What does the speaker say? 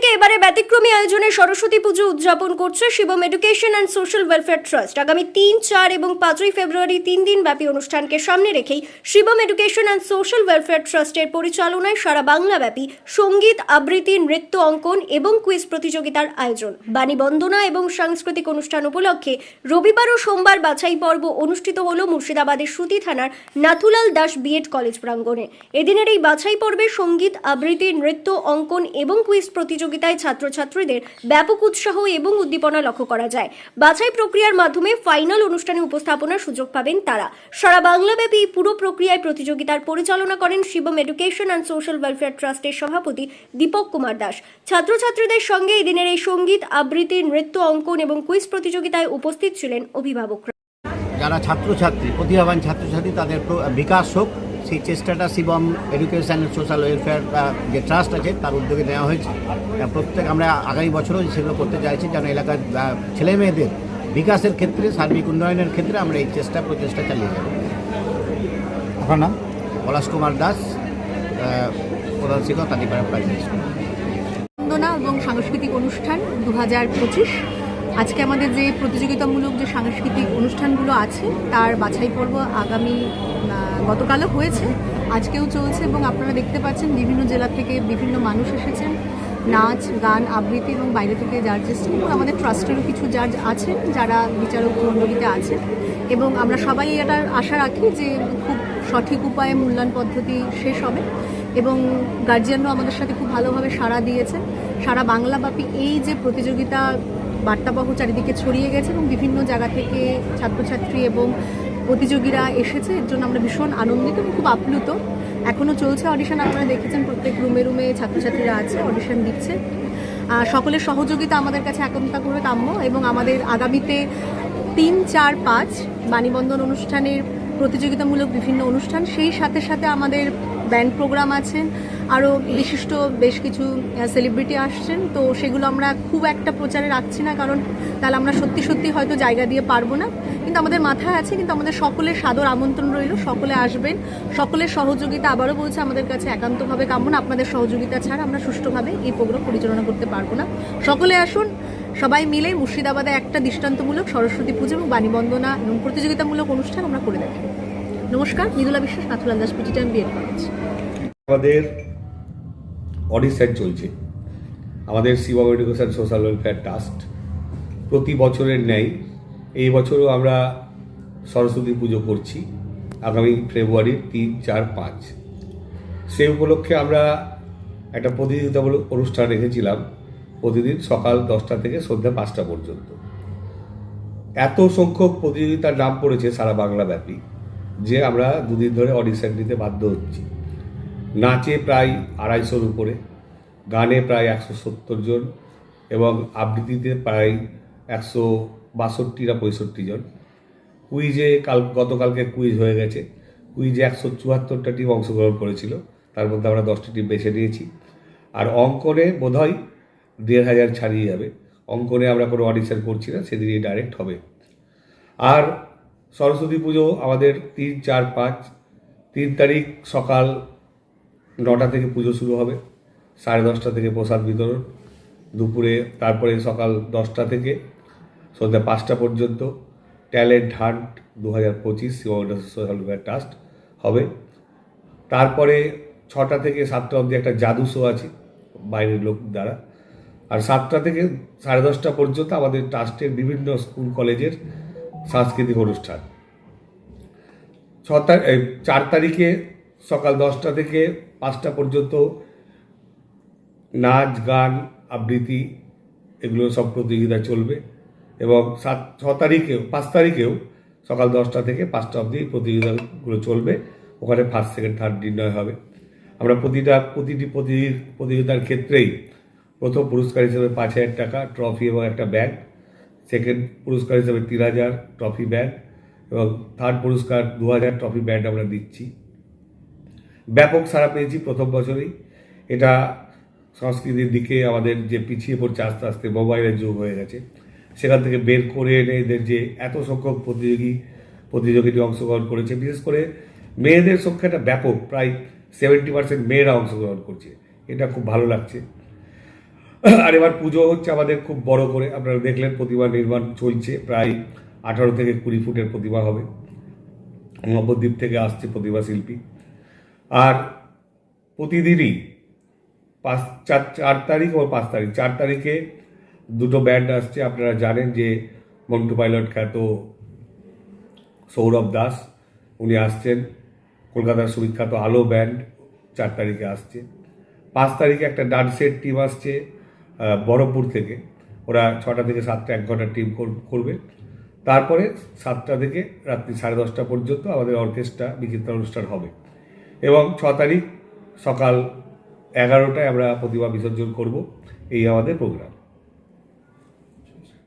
থেকে এবারে ব্যতিক্রমী আয়োজনে সরস্বতী পুজো উদযাপন করছে Shivam education and social welfare trust আগামী তিন, চার এবং পাঁচই ফেব্রুয়ারি তিন দিন ব্যাপী অনুষ্ঠানকে সামনে রেখেই Shivam education and social welfare ট্রাস্টের পরিচালনায় সারা বাংলাব্যাপী সংগীত, আবৃত্তি, নৃত্য অঙ্কন এবং কুইজ প্রতিযোগিতার আয়োজন। বাণী বন্দনা এবং সাংস্কৃতিক অনুষ্ঠান উপলক্ষে রবিবার ও সোমবার বাছাই পর্ব অনুষ্ঠিত হল মুর্শিদাবাদের সুতি থানার নাথুলাল দাস বিএড কলেজ প্রাঙ্গণে। এদিনের এই বাছাই পর্বে সংগীত, আবৃত্তি, নৃত্য অঙ্কন এবং কুইজ প্রতিযোগিতায় ছাত্রছাত্রীদের ব্যাপক উৎসাহ এবং উদ্দীপনা লক্ষ্য করা যায়। বাছাই প্রক্রিয়ার মাধ্যমে ফাইনাল অনুষ্ঠানে উপস্থাপনার সুযোগ পাবেন তারা। সারা বাংলাব্যাপী পুরো প্রক্রিয়ায় প্রতিযোগিতার পরিচালনা করেন Shivam education and social welfare ট্রাস্টের সভাপতি দীপক কুমার দাস। ছাত্রছাত্রীদের সঙ্গে এদিনের এই সংগীত, আবৃত্তি, নৃত্য অঙ্কন এবং কুইজ প্রতিযোগিতায় উপস্থিত ছিলেন অভিভাবকরা। যারা ছাত্রছাত্রী, প্রতিভাবান ছাত্রছাত্রী, তাদের বিকাশ হোক সেই চেষ্টাটা শিবম এডুকেশন সোশ্যাল ওয়েলফেয়ার যে ট্রাস্ট আছে তার উদ্যোগে নেওয়া হয়েছে। প্রত্যেক আমরা আগামী বছরও সেগুলো করতে চাইছি যেন এলাকার ছেলে মেয়েদের বিকাশের ক্ষেত্রে সার্বিক উন্নয়নের ক্ষেত্রে আমরা এই চেষ্টা প্রচেষ্টা চালিয়ে যাব। আপনার নাম? পলাশ কুমার দাস প্রধান শিক্ষক কাটিপাড়া প্রাইমারি স্কুল। বন্দনা এবং সাংস্কৃতিক অনুষ্ঠান দু হাজার পঁচিশ। আজকে আমাদের যে প্রতিযোগিতামূলক যে সাংস্কৃতিক অনুষ্ঠানগুলো আছে, তার বাছাই পর্ব আগামী গতকালও হয়েছে, আজকেও চলছে এবং আপনারা দেখতে পাচ্ছেন বিভিন্ন জেলা থেকে বিভিন্ন মানুষ এসেছেন। নাচ, গান, আবৃত্তি এবং বাইরে থেকে এসেছেন এবং আমাদের ট্রাস্টেরও কিছু জাজ আছে যারা বিচারক মণ্ডলীতে আছে এবং আমরা সবাই এটার আশা রাখি যে খুব সঠিক উপায়ে মূল্যায়ন পদ্ধতি শেষ হবে এবং গার্জিয়ানরাও আমাদের সাথে খুব ভালোভাবে সাড়া দিয়েছেন। সারা বাংলাব্যাপী এই যে প্রতিযোগিতা বার্তাবহ চারিদিকে ছড়িয়ে গেছে এবং বিভিন্ন জায়গা থেকে ছাত্রছাত্রী এবং প্রতিযোগীরা এসেছে। এর জন্য আমরা ভীষণ আনন্দিত এবং খুব আপ্লুত। এখনও চলছে অডিশন আপনারা দেখেছেন প্রত্যেক রুমে রুমে ছাত্রছাত্রীরা আছে অডিশন দিচ্ছে। সকলের সহযোগিতা আমাদের কাছে একান্ত করে কাম্য এবং আমাদের আগামীতে তিন, চার, পাঁচ বাণীবন্ধন অনুষ্ঠানের প্রতিযোগিতামূলক বিভিন্ন অনুষ্ঠান। সেই সাথে সাথে আমাদের ব্যান্ড প্রোগ্রাম আছেন আরও বিশিষ্ট বেশ কিছু সেলিব্রিটি আসছেন। তো সেগুলো আমরা খুব একটা প্রচারে রাখছি না কারণ তাহলে আমরা সত্যি সত্যি হয়তো জায়গা দিয়ে পারব না। কিন্তু আমাদের মাথায় আছে, কিন্তু আমাদের সকলের সাদর আমন্ত্রণ রইল, সকলে আসবেন। সকলের সহযোগিতা আবারও বলছে, আমাদের কাছে একান্তভাবে কাম্য আপনাদের সহযোগিতা ছাড়া আমরা সুষ্ঠুভাবে এই প্রোগ্রাম পরিচালনা করতে পারব না। সকলে আসুন সবাই মিলে মুর্শিদাবাদে একটা দৃষ্টান্তমূলক সরস্বতী পুজো এবং বাণীবন্দনা এবং প্রতিযোগিতামূলক অনুষ্ঠান আমরা করে দেখি নমস্কার, মৃদুলা বিশ্বাস, নাথুলাল দাস পিটিটান বিএড কলেজ। আমাদের অডিশন চলছে। আমাদের Shivam education social welfare trust প্রতি বছরের ন্যায় এই বছরও আমরা সরস্বতী পুজো করছি, আগামী ফেব্রুয়ারি তিন, চার, পাঁচ। সেই উপলক্ষে আমরা একটা প্রতিযোগিতামূলক অনুষ্ঠান রেখেছিলাম। প্রতিদিন সকাল দশটা থেকে সন্ধ্যা পাঁচটা পর্যন্ত। এত সংখ্যক প্রতিযোগিতার নাম পড়েছে সারা বাংলা ব্যাপী যে আমরা দুদিন ধরে অডিশন দিতে বাধ্য হচ্ছি। নাচে প্রায় আড়াইশোর উপরে, গানে প্রায় একশো সত্তর জন এবং আবৃত্তিতে প্রায় একশো বাষট্টি না পঁয়ষট্টি জন। কুইজে কাল, গতকালকে কুইজ হয়ে গেছে। কুইজে একশো চুয়াত্তরটা টিম অংশগ্রহণ করেছিল, তার মধ্যে আমরা দশটি টিম বেছে নিয়েছি। আর অঙ্কনে বোধহয় দেড় হাজার ছাড়িয়ে যাবে। অঙ্কনে আমরা কোনো অডিশন করছি না, সেদিনই ডাইরেক্ট হবে। আর সরস্বতী পুজো আমাদের তিন, চার, পাঁচ, তিন তারিখ সকাল নটা থেকে পুজো শুরু হবে, সাড়ে দশটা থেকে প্রসাদ বিতরণ, দুপুরে তারপরে সকাল দশটা থেকে সন্ধ্যা পাঁচটা পর্যন্ত ট্যালেন্ট হান্ট দু হাজার পঁচিশ সোশ্যাল ট্রাস্ট হবে। তারপরে ছটা থেকে সাতটা অবধি একটা জাদু শো আছে, বাইরের লোক দ্বারা। আর সাতটা থেকে সাড়ে দশটা পর্যন্ত আমাদের ট্রাস্টের বিভিন্ন স্কুল, কলেজের সাংস্কৃতিক অনুষ্ঠান। ছ চার তারিখে সকাল দশটা থেকে পাঁচটা পর্যন্ত নাচ, গান, আবৃত্তি এগুলো সব প্রতিযোগিতা চলবে এবং সাত, ছ তারিখেও, পাঁচ তারিখেও সকাল দশটা থেকে পাঁচটা অবধি প্রতিযোগিতাগুলো চলবে। ওখানে ফার্স্ট সেকেন্ড থার্ড নির্ণয় হবে। আমরা প্রতিটা প্রতিটি প্রতিযোগী প্রতিযোগিতার ক্ষেত্রেই প্রথম পুরস্কার হিসেবে পাঁচ হাজার টাকা ট্রফি এবং একটা ব্যাগ সেকেন্ড পুরস্কার হিসেবে তিন হাজার ট্রফি ব্যাগ এবং থার্ড পুরস্কার দু হাজার ট্রফি ব্যান্ড আমরা দিচ্ছি। ব্যাপক সাড়া পেয়েছি প্রথম বছরেই। এটা সংস্কৃতির দিকে আমাদের যে পিছিয়ে পড়ছে আস্তে আস্তে মোবাইলের যুগ হয়ে গেছে। সেখান থেকে বের করে এনে এদের যে এত সংখ্যক প্রতিযোগী প্রতিযোগিনী অংশগ্রহণ করেছে, বিশেষ করে মেয়েদের সংখ্যাটা ব্যাপক। প্রায় সেভেন্টি পার্সেন্ট মেয়েরা অংশগ্রহণ করছে। এটা খুব ভালো লাগছে। আর এবার পুজো হচ্ছে আমাদের খুব বড় করে। আপনারা দেখলেন প্রতিমা নির্মাণ চলছে প্রায় আঠারো থেকে কুড়ি ফুটের প্রতিমা হবে। নবদ্বীপ থেকে আসছে প্রতিমা শিল্পী। আর প্রতিদিনই পাঁচ, চার চার তারিখ ও পাঁচ তারিখ, চার তারিখে দুটো ব্যান্ড আসছে। আপনারা জানেন যে মন্টু পাইলট খ্যাত সৌরভ দাস, উনি আসছেন। কলকাতার সুবিখ্যাত আলো ব্যান্ড চার তারিখে আসছে। পাঁচ তারিখে একটা ডান্সের টিম আসছে। আহ, বহরমপুর থেকে। ওরা ছটা থেকে সাতটা এক ঘণ্টার টিম করবে। তারপরে সাতটা থেকে রাত্রি সাড়ে দশটা পর্যন্ত আমাদের অর্কেস্ট্রা বিচিত্রা অনুষ্ঠান হবে। এবং ছ তারিখ সকাল এগারোটায় আমরা প্রতিমা বিসর্জন করব। এই আমাদের প্রোগ্রাম।